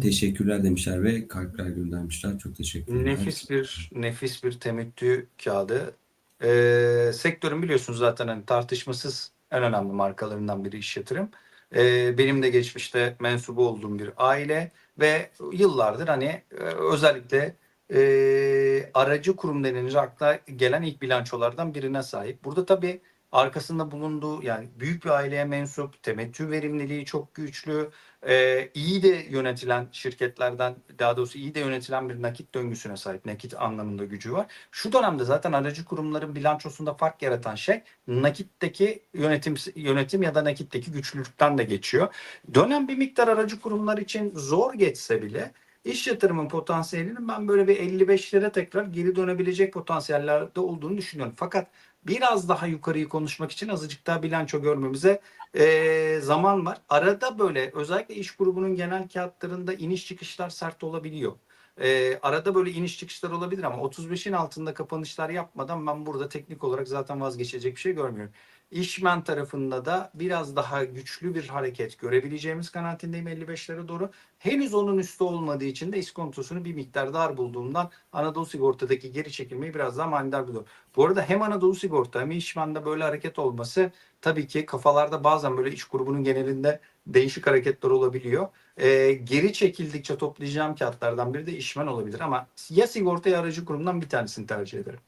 Teşekkürler demişler ve kalpler göndermişler. Çok teşekkürler. Nefis bir nefis bir temettü kağıdı. Ee, sektörün biliyorsunuz zaten hani tartışmasız en önemli markalarından biri iş yatırım. Ee, benim de geçmişte mensubu olduğum bir aile ve yıllardır hani e, özellikle e, aracı kurum denince akla gelen ilk bilançolardan birine sahip. Burada tabii arkasında bulunduğu yani büyük bir aileye mensup, temettü verimliliği çok güçlü, e, iyi de yönetilen şirketlerden daha doğrusu iyi de yönetilen bir nakit döngüsüne sahip nakit anlamında gücü var. Şu dönemde zaten aracı kurumların bilançosunda fark yaratan şey nakitteki yönetim yönetim ya da nakitteki güçlülükten de geçiyor. Dönem bir miktar aracı kurumlar için zor geçse bile iş yatırımın potansiyelinin ben böyle bir 55'lere tekrar geri dönebilecek potansiyellerde olduğunu düşünüyorum. Fakat biraz daha yukarıyı konuşmak için azıcık daha bilanço görmemize eee, zaman var. Arada böyle özellikle iş grubunun genel kağıtlarında iniş çıkışlar sert olabiliyor. Eee, arada böyle iniş çıkışlar olabilir ama 35'in altında kapanışlar yapmadan ben burada teknik olarak zaten vazgeçecek bir şey görmüyorum. İşmen tarafında da biraz daha güçlü bir hareket görebileceğimiz kanaatindeyim 55'lere doğru. Henüz onun üstü olmadığı için de iskontosunu bir miktar dar bulduğumdan Anadolu Sigorta'daki geri çekilmeyi biraz daha manidar buluyorum. Bu arada hem Anadolu Sigorta hem İşmen'de böyle hareket olması tabii ki kafalarda bazen böyle iş grubunun genelinde değişik hareketler olabiliyor. Ee, geri çekildikçe toplayacağım kağıtlardan biri de işmen olabilir ama ya sigorta ya aracı kurumdan bir tanesini tercih ederim.